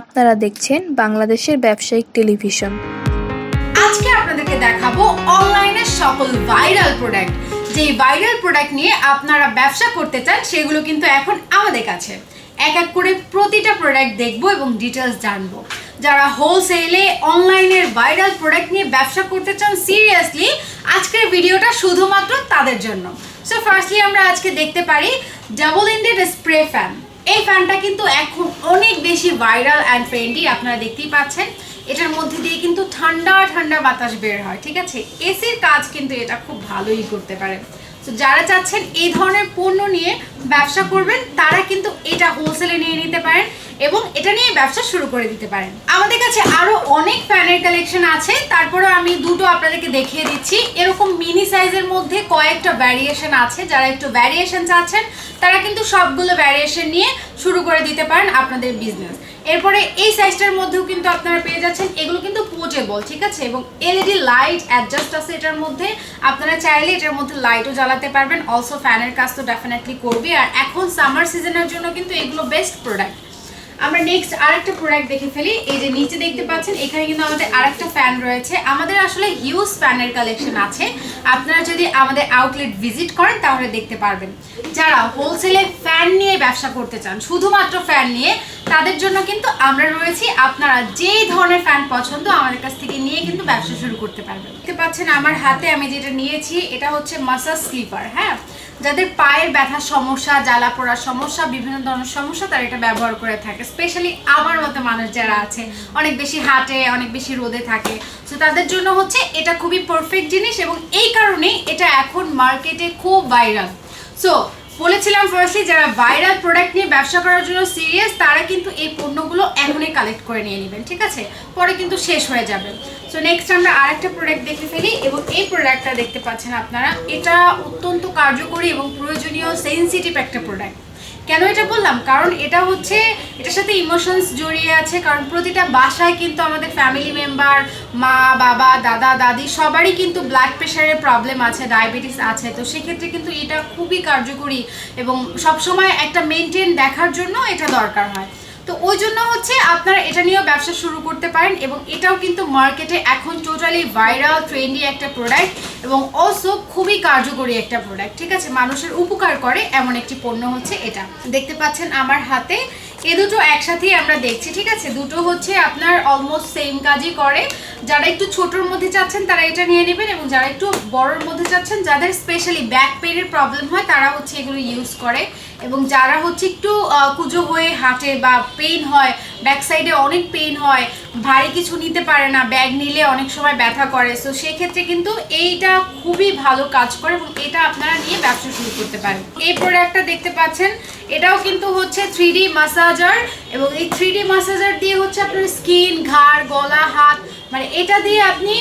আপনারা দেখছেন বাংলাদেশের ব্যবসায়িক টেলিভিশন। আজকে আপনাদেরকে দেখাবো অনলাইনের সকল ভাইরাল প্রোডাক্ট। যেই ভাইরাল প্রোডাক্ট নিয়ে আপনারা ব্যবসা করতে চান, সেগুলো কিন্তু এখন আমাদের কাছে। এক এক করে প্রতিটা প্রোডাক্ট দেখব এবং ডিটেলস জানব। যারা হোলসেলে অনলাইনের ভাইরাল প্রোডাক্ট নিয়ে ব্যবসা করতে চান সিরিয়াসলি আজকের ভিডিওটা শুধুমাত্র তাদের জন্য। সো ফার্স্টলি আমরা আজকে দেখতে পারি ডাবল ইন্ডেড স্প্রে ফ্যান এই ফ্যানটা কিন্তু এখন অনেক বেশি ভাইরাল অ্যান্ড ট্রেন্ডি আপনারা দেখতেই পাচ্ছেন। এটার মধ্যে দিয়ে কিন্তু ঠান্ডা ঠান্ডা বাতাস বের হয়, ঠিক আছে? এসির কাজ কিন্তু এটা খুব ভালোই করতে পারে। তো যারা চাচ্ছেন এই ধরনের পণ্য নিয়ে ব্যবসা করবেন, তারা কিন্তু এটা হোলসেলে নিয়ে নিতে পারেন। এবং এটা নিয়ে ব্যবসা শুরু করে দিতে পারেন। আমাদের কাছে আরও অনেক ফ্যানের কালেকশন আছে। তারপরে আমি দুটো আপনাদেরকে দেখিয়ে দিচ্ছি। এরকম মিনি সাইজের মধ্যে কয়েকটা ভ্যারিয়েশন আছে। যারা একটু ভ্যারিয়েশন চাচ্ছেন, তারা কিন্তু সবগুলো ভ্যারিয়েশন নিয়ে শুরু করে দিতে পারেন আপনাদের বিজনেস এরপরে এই সাইজটার মধ্যেও কিন্তু আপনারা পেয়ে যাচ্ছেন। এগুলো কিন্তু পোর্টেবল ঠিক আছে? এবং এলইডি লাইট অ্যাডজাস্ট আছে এটার মধ্যে। আপনারা চাইলে এটার মধ্যে লাইটও জ্বালাতে পারবেন। অলসো ফ্যানের কাজ তো ডেফিনেটলি করবে আর এখন সামার সিজনের জন্য কিন্তু এগুলো বেস্ট প্রোডাক্ট আমরা নেক্সট আরেকটা প্রোডাক্ট দেখে ফেলি। এই যে নিচে দেখতে পাচ্ছেন, এখানে কিন্তু আমাদের আরেকটা ফ্যান রয়েছে। আমাদের আসলে হিউজ ফ্যানের কালেকশন আছে। আপনারা যদি আমাদের আউটলেট ভিজিট করেন, তাহলে দেখতে পারবেন। যারা হোলসেলে ফ্যান নিয়ে ব্যবসা করতে চান, শুধুমাত্র ফ্যান নিয়ে, তাদের জন্য কিন্তু আমরা রয়েছি। আপনারা যেই ধরনের ফ্যান পছন্দ, আমাদের কাছ থেকে নিয়ে কিন্তু ব্যবসা শুরু করতে পারবেন। দেখতে পাচ্ছেন আমার হাতে আমি যেটা নিয়েছি, এটা হচ্ছে মাসাজ স্লিপার হ্যাঁ? যাদের পায়ের ব্যথার সমস্যা, জ্বালা পোড়ার সমস্যা, বিভিন্ন ধরনের সমস্যা তারা এটা ব্যবহার করে থাকে। স্পেশালি আমার মতো মানুষ যারা আছে, অনেক বেশি হাটে, অনেক বেশি রোদে থাকে। সো তাদের জন্য হচ্ছে এটা খুবই পারফেক্ট জিনিস এবং এই কারণেই এটা এখন মার্কেটে খুব ভাইরাল সো বলেছিলাম ফার্স্টলি যারা ভাইরাল প্রোডাক্ট নিয়ে ব্যবসা করার জন্য সিরিয়াস তারা কিন্তু এই পণ্যগুলো এখনই কালেক্ট করে নিয়ে নেবেন, ঠিক আছে? পরে কিন্তু শেষ হয়ে যাবে। সো নেক্সট আমরা আরেকটা প্রোডাক্ট দেখে ফেলি এবং এই প্রোডাক্টটা দেখতে পাচ্ছেন আপনারা। এটা অত্যন্ত কার্যকরী এবং প্রয়োজনীয় সেন্সিটিভ একটা প্রোডাক্ট কেন এটা বললাম? কারণ এটা হচ্ছে, এটার সাথে ইমোশনস জড়িয়ে আছে, কারণ প্রতিটা বাসায় কিন্তু আমাদের ফ্যামিলি মেম্বার মা, বাবা, দাদা, দাদি, সবারই কিন্তু ব্লাড প্রেশারের প্রবলেম আছে ডায়াবেটিস আছে। তো সেক্ষেত্রে কিন্তু এটা খুবই কার্যকরী এবং সবসময় একটা মেনটেন দেখার জন্য এটা দরকার হয়। তো ওই জন্য হচ্ছে আপনারা এটা নিয়েও ব্যবসা শুরু করতে পারেন এবং এটাও কিন্তু মার্কেটে এখন টোটালি ভাইরাল ট্রেন্ডি একটা প্রোডাক্ট এবং অলসো খুবই কার্যকরী একটা প্রোডাক্ট ঠিক আছে? মানুষের উপকার করে এমন একটি পণ্য হচ্ছে এটা। দেখতে পাচ্ছেন আমার হাতে, এ দুটো একসাথেই আমরা দেখছি, ঠিক আছে? দুটো হচ্ছে আপনার অলমোস্ট সেম কাজই করে। যারা একটু ছোটোর মধ্যে চাচ্ছেন, তারা এটা নিয়ে নেবেন এবং যারা একটু বড়োর মধ্যে চাচ্ছেন, যাদের স্পেশালি ব্যাক পেনের প্রবলেম হয়, তারা হচ্ছে এগুলো ইউজ করে। এবং যারা হচ্ছে একটু কুজো হয়ে হাঁটে বা পেইন হয় ব্যাক সাইডে অনেক পেইন হয়, ভারী কিছু নিতে পারে না ব্যাগ নিলে অনেক সময় ব্যথা করে। সো সেক্ষেত্রে কিন্তু এইটা খুবই ভালো কাজ করে এবং এটা আপনারা নিয়ে ব্যবসা শুরু করতে পারেন। এই প্রোডাক্টটা দেখতে পাচ্ছেন, এটাও কিন্তু হচ্ছে থ্রি মাসাজার এবং এই থ্রি মাসাজার দিয়ে হচ্ছে আপনার স্কিন ঘাড়, গলা, হাত মানে এটা দিয়ে আপনি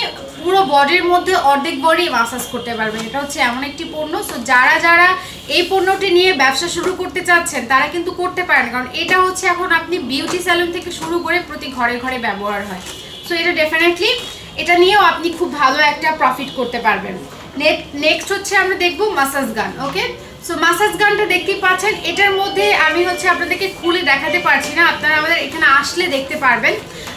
পুরো বডির মধ্যে অর্ধেক বডি মাসাজ করতে পারবেন। এটা হচ্ছে এমন একটি পণ্য। সো যারা যারা এই পণ্যটি নিয়ে ব্যবসা শুরু করতে চাচ্ছেন, তারা কিন্তু করতে পারেন। কারণ এটা হচ্ছে এখন আপনি বিউটি স্যালুন থেকে শুরু করে প্রতি ঘরে ঘরে ব্যবহার হয়। সো এটা ডেফিনেটলি এটা নিয়েও আপনি খুব ভালো একটা প্রফিট করতে পারবেন। নেক্সট হচ্ছে আমরা দেখব মাসাজ গান ওকে সো মাসাজ গানটা দেখতেই পাচ্ছেন। এটার মধ্যে আমি হচ্ছে আপনাদেরকে খুলে দেখাতে পারছি না। আপনারা আমাদের এখানে আসলে দেখতে পারবেন।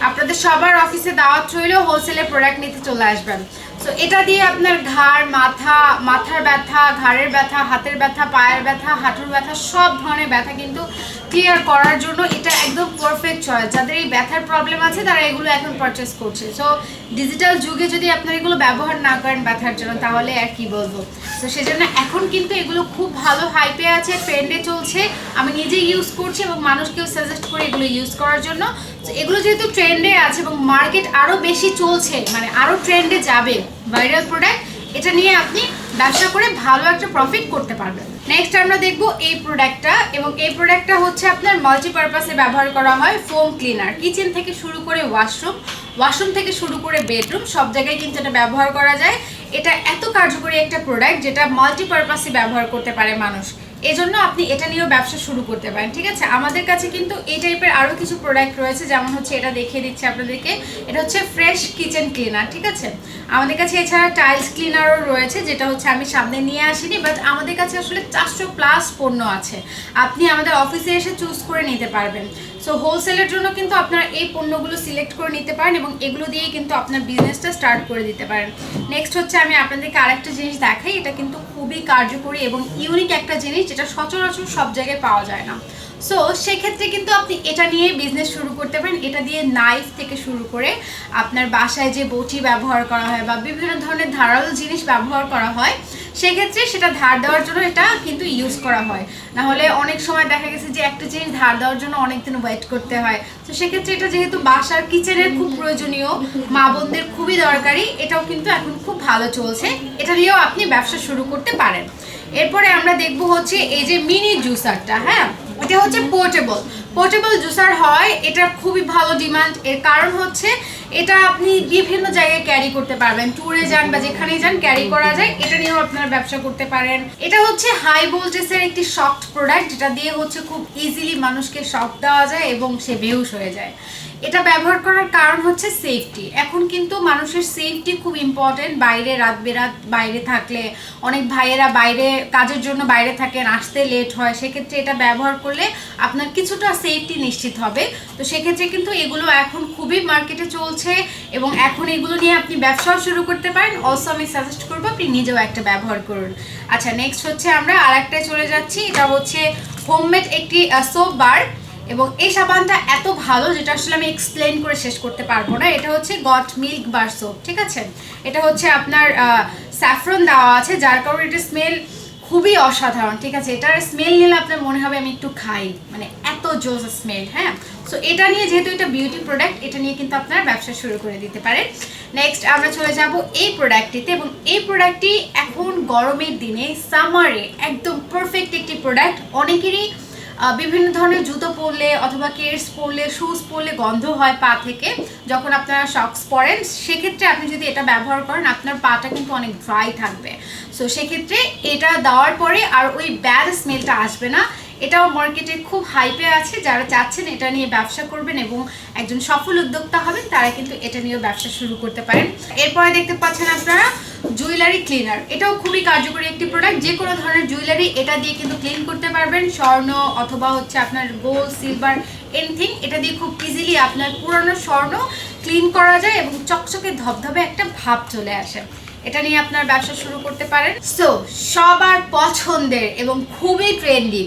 আপনাদের সবার অফিসে দাওয়াত রইলেও হোলসেলে প্রোডাক্ট নিতে চলে আসবেন। সো এটা দিয়ে আপনার ঘাড়, মাথা, মাথার ব্যথা, ঘাড়ের ব্যথা, হাতের ব্যথা, পায়ের ব্যথা, হাঁটুর ব্যথা, সব ধরনের ব্যথা কিন্তু ক্লিয়ার করার জন্য এটা একদম পারফেক্ট চয়েস যাদের এই ব্যথার প্রবলেম আছে, তারা এগুলো এখন পারচেস করছে। সো ডিজিটাল যুগে যদি আপনারা এগুলো ব্যবহার না করেন ব্যথার জন্য, তাহলে আর কি বলব? তো সেজন্য এখন কিন্তু এগুলো খুব ভালো হাইপে আছে ট্রেন্ডে চলছে। আমি নিজে ইউজ করছি এবং মানুষকেও সাজেস্ট করি এগুলো ইউজ করার জন্য। তো এগুলো যেহেতু ট্রেন্ডে আছে এবং মার্কেট আরও বেশি চলছে মানে আরও ট্রেন্ডে যাবে ভাইরাল প্রোডাক্ট এটা নিয়ে আপনি ব্যবসা করে ভালো একটা প্রফিট করতে পারবেন। নেক্সট আমরা দেখব এই প্রোডাক্টটা এবং এই প্রোডাক্টটা হচ্ছে আপনার মাল্টিপারপাসে ব্যবহার করা হয় ফোম ক্লিনার কিচেন থেকে শুরু করে ওয়াশরুম ওয়াশরুম থেকে শুরু করে বেডরুম সব জায়গায় কিন্তু এটা ব্যবহার করা যায়। এটা এত কার্যকরী একটা প্রোডাক্ট যেটা মাল্টিপারপাসে ব্যবহার করতে পারে মানুষ। এজন্য আপনি এটা নিয়েও ব্যবসা শুরু করতে পারেন, ঠিক আছে? আমাদের কাছে কিন্তু এই টাইপের আরও কিছু প্রোডাক্ট রয়েছে, যেমন হচ্ছে এটা দেখিয়ে দিচ্ছি আপনাদেরকে। এটা হচ্ছে ফ্রেশ কিচেন ক্লিনার ঠিক আছে? আমাদের কাছে এছাড়া টাইলস ক্লিনারও রয়েছে, যেটা হচ্ছে আমি সামনে নিয়ে আসিনি বাট আমাদের কাছে আসলে চারশো প্লাস পণ্য আছে। আপনি আমাদের অফিসে এসে চুজ করে নিতে পারবেন। সো হোলসেলের জন্য কিন্তু আপনারা এই পণ্যগুলো সিলেক্ট করে নিতে পারেন এবং এগুলো দিয়েই কিন্তু আপনার বিজনেসটা স্টার্ট করে দিতে পারেন। নেক্সট হচ্ছে আমি আপনাদেরকে আরেকটা জিনিস দেখাই, এটা কিন্তু খুবই কার্যকরী এবং ইউনিক একটা জিনিস যেটা সচরাচর সব জায়গায় পাওয়া যায় না। সো সেক্ষেত্রে কিন্তু আপনি এটা নিয়ে বিজনেস শুরু করতে পারেন, এটা দিয়ে নাইফ থেকে শুরু করে আপনার বাসায় যে বটি ব্যবহার করা হয় বা বিভিন্ন ধরনের ধারালো জিনিস ব্যবহার করা হয় সেক্ষেত্রে সেটা ধার দেওয়ার জন্য এটা কিন্তু ইউজ করা হয়। না হলে অনেক সময় দেখা গেছে যে একটা জিনিস ধার দেওয়ার জন্য অনেক দিন ওয়েট করতে হয়। তো সেক্ষেত্রে এটা যেহেতু বাসার কিচেনের খুব প্রয়োজনীয়, মা বোনদের খুবই দরকারি, এটাও কিন্তু এখন খুব ভালো চলছে। এটা নিয়েও আপনি ব্যবসা শুরু করতে পারেন। এরপরে আমরা দেখব হচ্ছে এই যে মিনি জুসারটা হ্যাঁ? এটা হচ্ছে পোর্টেবল পোর্টেবল জুসার হয়, এটা খুবই ভালো ডিমান্ড এর কারণ হচ্ছে, এটা আপনি বিভিন্ন জায়গায় ক্যারি করতে পারবেন। ট্যুরে যান বা যেখানেই যান ক্যারি করা যায়। এটা নিয়েও আপনারা ব্যবসা করতে পারেন। এটা হচ্ছে হাই ভোল্টেজের একটি সফট প্রোডাক্ট যেটা দিয়ে হচ্ছে খুব ইজিলি মানুষকে শক দেওয়া যায় এবং সে বেহুশ হয়ে যায়। এটা ব্যবহার করার কারণ হচ্ছে সেফটি এখন কিন্তু মানুষের সেফটি খুব ইম্পর্টেন্ট বাইরে রাত বেরাত বাইরে থাকলে, অনেক ভাইয়েরা বাইরে, কাজের জন্য বাইরে থাকেন আসতে লেট হয়, সেক্ষেত্রে এটা ব্যবহার করলে আপনার কিছুটা সেফটি নিশ্চিত হবে। তো সেক্ষেত্রে কিন্তু এগুলো এখন খুবই মার্কেটে চলছে এবং এখন এগুলো নিয়ে আপনি ব্যবসাও শুরু করতে পারেন। অলসো আমি সাজেস্ট করব আপনি নিজেও একটা ব্যবহার করুন। আচ্ছা নেক্সট হচ্ছে আমরা আরেকটায় চলে যাচ্ছি। এটা হচ্ছে হোমমেড একটি সোপ বার এবং এই সাবানটা এত ভালো যেটা আসলে আমি এক্সপ্লেন করে শেষ করতে পারব না, এটা হচ্ছে গট মিল্ক বার সোপ ঠিক আছে? এটা হচ্ছে আপনার স্যাফরন দেওয়া আছে, যার কারণে এটা স্মেল খুবই অসাধারণ, ঠিক আছে? এটার স্মেল নিলে আপনার মনে হবে আমি একটু খাই মানে এত জোস স্মেল হ্যাঁ? সো এটা নিয়ে যেহেতু এটা বিউটি প্রোডাক্ট এটা নিয়ে কিন্তু আপনার ব্যবসা শুরু করে দিতে পারেন। নেক্সট আমরা চলে যাব এই প্রোডাক্টটিতে এবং এই প্রোডাক্টটি এখন গরমের দিনে সামারে একদম পারফেক্ট একটি প্রোডাক্ট অনেকেরই বিভিন্ন ধরনের জুতো পরলে অথবা কেটস পরলে শুজ পরলে গন্ধ হয় পা থেকে, যখন আপনারা শক্স পরেন, সেক্ষেত্রে আপনি যদি এটা ব্যবহার করেন, আপনার পাটা কিন্তু অনেক ড্রাই থাকবে। সো সেক্ষেত্রে এটা দেওয়ার পরে আর ওই ব্যাড স্মেলটা আসবে না। এটাও মার্কেটে খুব হাইপে আছে। যারা চাচ্ছেন এটা নিয়ে ব্যবসা করবেন এবং একজন সফল উদ্যোক্তা হবেন, তারা কিন্তু এটা নিয়েও ব্যবসা শুরু করতে পারেন। এরপরে দেখতে পাচ্ছেন আপনারা জুয়েলারি ক্লিনার। এটাও খুবই কার্যকরী একটি প্রোডাক্ট যে কোনো ধরনের জুয়েলারি এটা দিয়ে কিন্তু ক্লিন করতে পারবেন। স্বর্ণ অথবা হচ্ছে আপনার গোল্ড সিলভার এনিথিং এটা দিয়ে খুব ইজিলি আপনার পুরনো স্বর্ণ ক্লিন করা যায় এবং চকচকে ধবধবে একটা ভাব চলে আসে। এটা নিয়ে আপনার ব্যবসা শুরু করতে পারেন। সো সবার পছন্দের এবং খুবই ট্রেন্ডি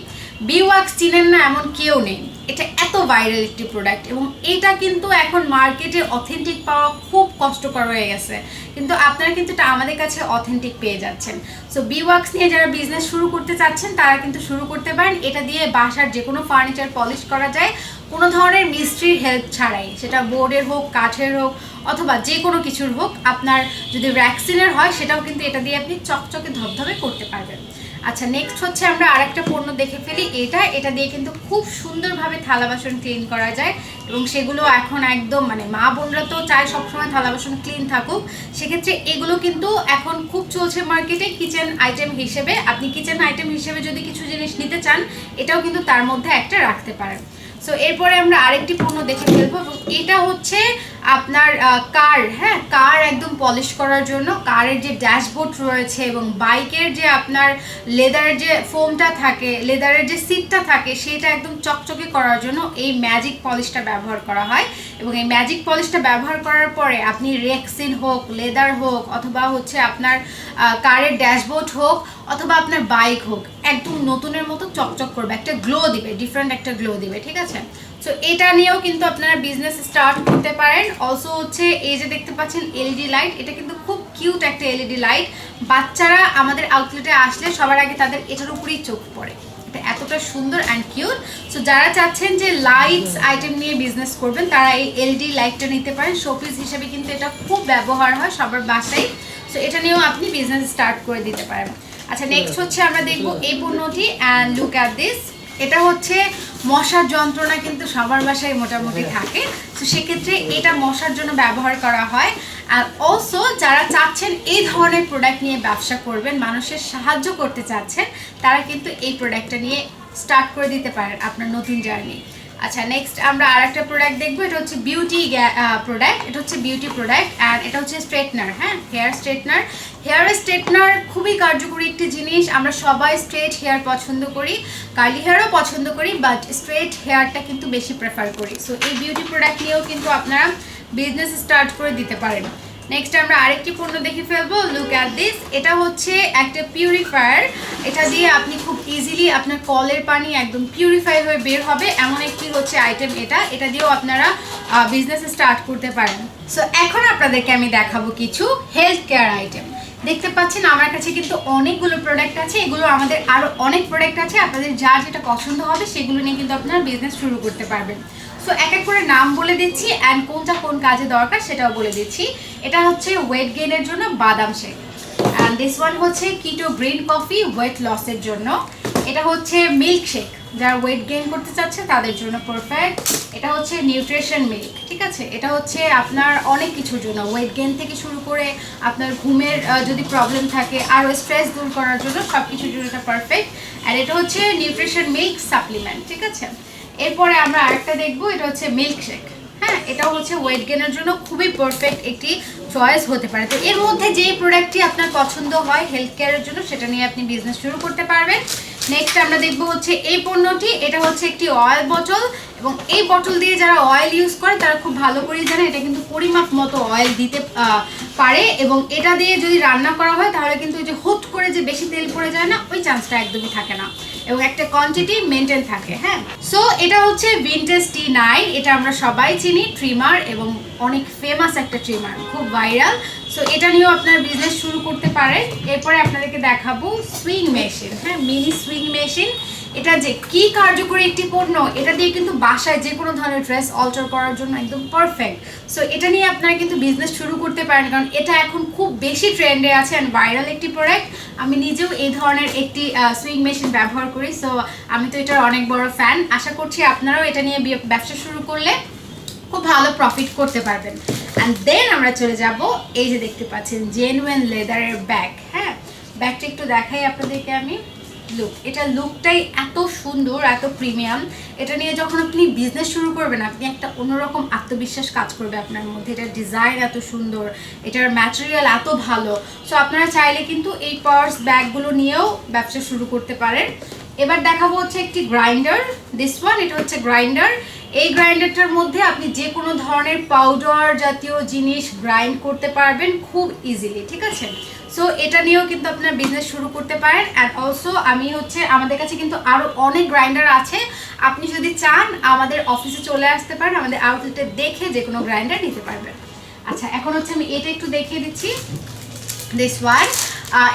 বিওয়াক্স চিনেন না এমন কেউ নেই। এটা এত ভাইরাল একটি প্রোডাক্ট এবং এটা কিন্তু এখন মার্কেটে অথেন্টিক পাওয়া খুব কষ্টকর হয়ে গেছে। কিন্তু আপনারা কিন্তু এটা আমাদের কাছে অথেন্টিক পেয়ে যাচ্ছেন। সো বিওয়াক্স নিয়ে যারা বিজনেস শুরু করতে চাচ্ছেন, তারা কিন্তু শুরু করতে পারেন। এটা দিয়ে বাসার যে কোনো ফার্নিচার পলিশ করা যায়। কোনো ধরনের মিস্ত্রির হেল্প ছাড়াই। সেটা বোর্ডের হোক, কাঠের হোক, অথবা যে কোনো কিছুর হোক, আপনার যদি ভ্যাকসিনের হয়, সেটাও কিন্তু এটা দিয়ে আপনি চকচকে ধবধবে করতে পারবেন। আচ্ছা নেক্সট হচ্ছে আমরা আরেকটা পণ্য দেখে ফেলি। এটা এটা দিয়ে কিন্তু খুব সুন্দরভাবে থালা বাসন ক্লিন করা যায় এবং সেগুলো এখন একদম মানে মা বোনরা তো চায় সবসময় থালা বাসন ক্লিন থাকুক। সেক্ষেত্রে এগুলো কিন্তু এখন খুব চলছে মার্কেটে কিচেন আইটেম হিসেবে। আপনি কিচেন আইটেম হিসেবে যদি কিছু জিনিস নিতে চান, এটাও কিন্তু তার মধ্যে একটা রাখতে পারেন। সো এরপরে আমরা আরেকটি পণ্য দেখে ফেলব এবং এটা হচ্ছে আপনার কার হ্যাঁ কার একদম পলিশ করার জন্য কারের যে ড্যাশবোর্ড রয়েছে এবং বাইকের যে আপনার লেদারের যে ফোমটা থাকে লেদারের যে সিটটা থাকে, সেটা একদম চকচকে করার জন্য এই ম্যাজিক পলিশটা ব্যবহার করা হয়। এবং এই ম্যাজিক পলিশটা ব্যবহার করার পরে আপনি রেক্সিন হোক লেদার হোক, অথবা হচ্ছে আপনার কারের ড্যাশবোর্ড হোক, অথবা আপনার বাইক হোক, একদম নতুনের মতো চকচক করবে, একটা গ্লো দিবে ডিফারেন্ট একটা গ্লো দিবে, ঠিক আছে? সো এটা নিয়েও কিন্তু আপনারা বিজনেস স্টার্ট করতে পারেন। অলসো হচ্ছে এই যে দেখতে পাচ্ছেন এলইডি লাইট এটা কিন্তু খুব কিউট একটা এলইডি লাইট বাচ্চারা আমাদের আউটলেটে আসলে সবার আগে তাদের এটার উপরেই চোখ পড়ে। এটা এতটা সুন্দর অ্যান্ড কিউট সো যারা চাচ্ছেন যে লাইটস আইটেম নিয়ে বিজনেস করবেন তারা এই এলইডি লাইটটা নিতে পারেন। শোপিস হিসেবে কিন্তু এটা খুব ব্যবহার হয় সবার বাসায়। সো এটা নিয়েও আপনি বিজনেস স্টার্ট করে দিতে পারেন। আচ্ছা নেক্সট হচ্ছে আমরা দেখব এই পণ্যটি অ্যান্ড লুক অ্যাট দিস এটা হচ্ছে মশার যন্ত্রণা কিন্তু সবার বাসায় মোটামুটি থাকে। তো সেক্ষেত্রে এটা মশার জন্য ব্যবহার করা হয়। আর অলসো যারা চাচ্ছেন এই ধরনের প্রোডাক্ট নিয়ে ব্যবসা করবেন, মানুষের সাহায্য করতে চাচ্ছেন, তারা কিন্তু এই প্রোডাক্টটা নিয়ে স্টার্ট করে দিতে পারেন আপনার নতুন জার্নি আচ্ছা নেক্সট আমরা আর একটা প্রোডাক্ট দেখব, এটা হচ্ছে বিউটি প্রোডাক্ট এটা হচ্ছে বিউটি প্রোডাক্ট অ্যান্ড এটা হচ্ছে স্ট্রেটনার হ্যাঁ? হেয়ার স্ট্রেটনার হেয়ার স্ট্রেটনার খুবই কার্যকরী একটি জিনিস, আমরা সবাই স্ট্রেট হেয়ার পছন্দ করি কার্লি হেয়ারও পছন্দ করি বাট স্ট্রেট হেয়ারটা কিন্তু বেশি প্রেফার করি। সো এই বিউটি প্রোডাক্ট নিয়েও কিন্তু আপনারা বিজনেস স্টার্ট করে দিতে পারেন। নেক্সট আমরা আরেকটি পণ্য দেখে ফেলব। লুক অ্যাট দিস এটা হচ্ছে একটা পিউরিফায়ার এটা দিয়ে আপনি খুব ইজিলি আপনার কলের পানি একদম পিউরিফাই হয়ে বের হবে। এমন একটি হচ্ছে আইটেম এটা। এটা দিয়েও আপনারা বিজনেস স্টার্ট করতে পারেন। সো এখন আপনাদেরকে আমি দেখাবো কিছু হেলথ কেয়ার আইটেম দেখতে পাচ্ছেন আমার কাছে কিন্তু অনেকগুলো প্রোডাক্ট আছে। এগুলো আমাদের আরও অনেক প্রোডাক্ট আছে। আপনাদের যা যেটা পছন্দ হবে সেগুলো নিয়ে কিন্তু আপনারা বিজনেস শুরু করতে পারবেন। সো এক এক করে নাম বলে দিচ্ছি অ্যান্ড কোনটা কোন কাজে দরকার সেটাও বলে দিচ্ছি। এটা হচ্ছে ওয়েট গেইনের জন্য বাদাম শেক। অ্যান্ড দিস ওয়ান হচ্ছে কিটো গ্রিন কফি ওয়েট লসের জন্য। এটা হচ্ছে মিল্ক শেক যারা ওয়েট গেইন করতে চাচ্ছে তাদের জন্য পারফেক্ট এটা হচ্ছে নিউট্রিশন মিল্ক ঠিক আছে? এটা হচ্ছে আপনার অনেক কিছুর জন্য ওয়েট গেইন থেকে শুরু করে আপনার ঘুমের যদি প্রবলেম থাকে, আরও স্ট্রেস দূর করার জন্য সব কিছুর জন্য এটা পারফেক্ট আর এটা হচ্ছে নিউট্রিশন মিল্ক সাপ্লিমেন্ট ঠিক আছে? এরপরে আমরা আরেকটা দেখব, এটা হচ্ছে মিল্কশেক হ্যাঁ এটাও হচ্ছে ওয়েট গেনের জন্য খুবই পারফেক্ট একটি চয়েস হতে পারে। তো এর মধ্যে যেই প্রোডাক্টটি আপনার পছন্দ হয় হেলথ কেয়ারের জন্য, সেটা নিয়ে আপনি বিজনেস শুরু করতে পারবেন। নেক্সট আমরা দেখব হচ্ছে এই পণ্যটি, এটা হচ্ছে একটি অয়েল বোতল এবং এই বোতল দিয়ে যারা অয়েল ইউজ করে, তারা খুব ভালো করেই জানে, এটা কিন্তু পরিমাপ মতো অয়েল দিতে পারে এবং এটা দিয়ে যদি রান্না করা হয়, তাহলে কিন্তু ওই যে হুট করে যে বেশি তেল পড়ে যায় না, ওই চান্সটা একদমই থাকে না। এবং একটা কোয়ান্টিটি মেনটেন থাকে হ্যাঁ? সো এটা হচ্ছে ভিনটেজ টি নাইন এটা আমরা সবাই চিনি ট্রিমার এবং অনেক ফেমাস একটা ট্রিমার খুব ভাইরাল সো এটা নিয়েও আপনার বিজনেস শুরু করতে পারেন। এরপরে আপনাদেরকে দেখাবো সুইং মেশিন হ্যাঁ? মিনি সুইং মেশিন এটা যে কি কার্যকরী একটি পণ্য, এটা দিয়ে কিন্তু বাসায় যে কোনো ধরনের ড্রেস অল্টার করার জন্য একদম পারফেক্ট সো এটা নিয়ে আপনারা কিন্তু বিজনেস শুরু করতে পারেন, কারণ এটা এখন খুব বেশি ট্রেন্ডে আছে অ্যান্ড ভাইরাল একটি প্রোডাক্ট আমি নিজেও এই ধরনের একটি সুইং মেশিন ব্যবহার করি সো আমি তো এটার অনেক বড় ফ্যান আশা করছি আপনারাও এটা নিয়ে ব্যবসা শুরু করলে খুব ভালো প্রফিট করতে পারবেন। অ্যান্ড দেন আমরা চলে যাব, এই যে দেখতে পাচ্ছেন জেনুয়েন লেদারের ব্যাগ হ্যাঁ? ব্যাগটা একটু দেখাই আপনাদেরকে আমি। লুক এটা লুকটাই এত সুন্দর, এত প্রিমিয়াম এটা নিয়ে যখন আপনি বিজনেস শুরু করবেন, আপনি একটা অন্যরকম আত্মবিশ্বাস কাজ করবে আপনার মধ্যে। এটার ডিজাইন এত সুন্দর, এটার ম্যাটেরিয়াল এত ভালো। সো আপনারা চাইলে কিন্তু এই পার্স ব্যাগগুলো নিয়েও ব্যবসা শুরু করতে পারেন। এবার দেখাবো হচ্ছে একটি গ্রাইন্ডার দিস ওয়ান এটা হচ্ছে গ্রাইন্ডার এই গ্রাইন্ডারটার মধ্যে আপনি যে কোনো ধরনের পাউডার জাতীয় জিনিস গ্রাইন্ড করতে পারবেন খুব ইজিলি ঠিক আছে? সো এটা নিয়েও কিন্তু আপনার বিজনেস শুরু করতে পারেন অ্যান্ড অলসো আমি হচ্ছে, আমাদের কাছে কিন্তু আরও অনেক গ্রাইন্ডার আছে। আপনি যদি চান, আমাদের অফিসে চলে আসতে পারেন, আমাদের আউটলেটে দেখে যে কোনো গ্রাইন্ডার নিতে পারবেন। আচ্ছা এখন হচ্ছে আমি এটা একটু দেখিয়ে দিচ্ছি। দিস ওয়ান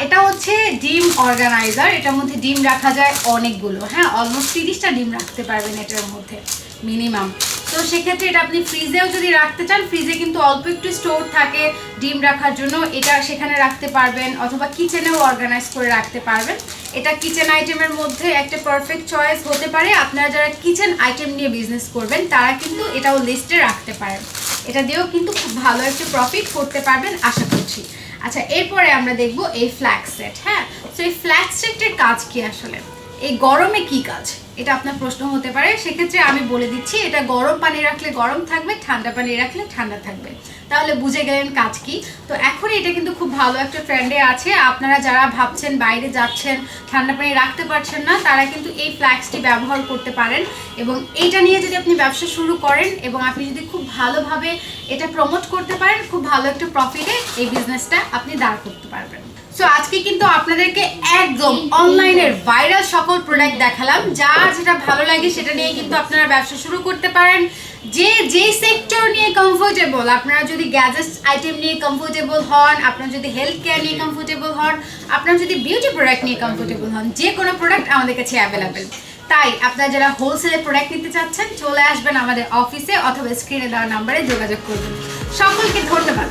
এটা হচ্ছে ডিম অর্গানাইজার, এটার মধ্যে ডিম রাখা যায় অনেকগুলো হ্যাঁ? অলমোস্ট তিরিশটা ডিম রাখতে পারবেন এটার মধ্যে। মিনিমাম। তো সেক্ষেত্রে এটা আপনি ফ্রিজেও যদি রাখতে চান ফ্রিজে কিন্তু অল্প একটু স্টোর থাকে ডিম রাখার জন্য। এটা সেখানে রাখতে পারবেন অথবা কিচেনেও অর্গানাইজ করে রাখতে পারবেন। এটা কিচেন আইটেমের মধ্যে একটা পারফেক্ট চয়েস হতে পারে। আপনারা যারা কিচেন আইটেম নিয়ে বিজনেস করবেন, তারা কিন্তু এটাও লিস্টে রাখতে পারেন। এটা দিয়েও কিন্তু খুব ভালো একটা প্রফিট করতে পারবেন, আশা করছি। আচ্ছা এরপরে আমরা দেখব এই ফ্ল্যাক্স সেট হ্যাঁ? তো এই ফ্ল্যাক্স সেটের কাজ কি আসলে? এই গরমে কি কাজ? এটা আপনার প্রশ্ন হতে পারে। সেক্ষেত্রে আমি বলে দিচ্ছি, এটা গরম পানি রাখলে গরম থাকবে, ঠান্ডা পানি রাখলে ঠান্ডা থাকবে। তাহলে বুঝে গেলেন কাজ কি? তো এখন এটা কিন্তু খুব ভালো একটা ট্রেন্ডে আছে। আপনারা যারা ভাবছেন বাইরে যাচ্ছেন, ঠান্ডা পানি রাখতে পারছেন না, তারা কিন্তু এই ফ্ল্যাক্সটি ব্যবহার করতে পারেন এবং এইটা নিয়ে যদি আপনি ব্যবসা শুরু করেন এবং আপনি যদি খুব ভালোভাবে এটা প্রমোট করতে পারেন, খুব ভালো একটা প্রফিটে এই বিজনেসটা আপনি দাঁড় করতে পারবেন। সো আজকে কিন্তু আপনাদেরকে একদম অনলাইনের ভাইরাল সকল প্রোডাক্ট দেখালাম। যার যেটা ভালো লাগে সেটা নিয়ে কিন্তু আপনারা ব্যবসা শুরু করতে পারেন। যে যে সেক্টর নিয়ে কমফোর্টেবল আপনারা যদি গ্যাজেটস আইটেম নিয়ে কমফোর্টেবল হন, আপনারা যদি হেলথ কেয়ার নিয়ে কমফোর্টেবল হন, আপনারা যদি বিউটি প্রোডাক্ট নিয়ে কমফোর্টেবল হন, যে কোনো প্রোডাক্ট আমাদের কাছে অ্যাভেলেবেল তাই, আপনারা যারা হোলসেলে প্রোডাক্ট নিতে চাচ্ছেন, চলে আসবেন আমাদের অফিসে অথবা স্ক্রিনে দেওয়া নাম্বারে যোগাযোগ করবেন সকলকে ধন্যবাদ।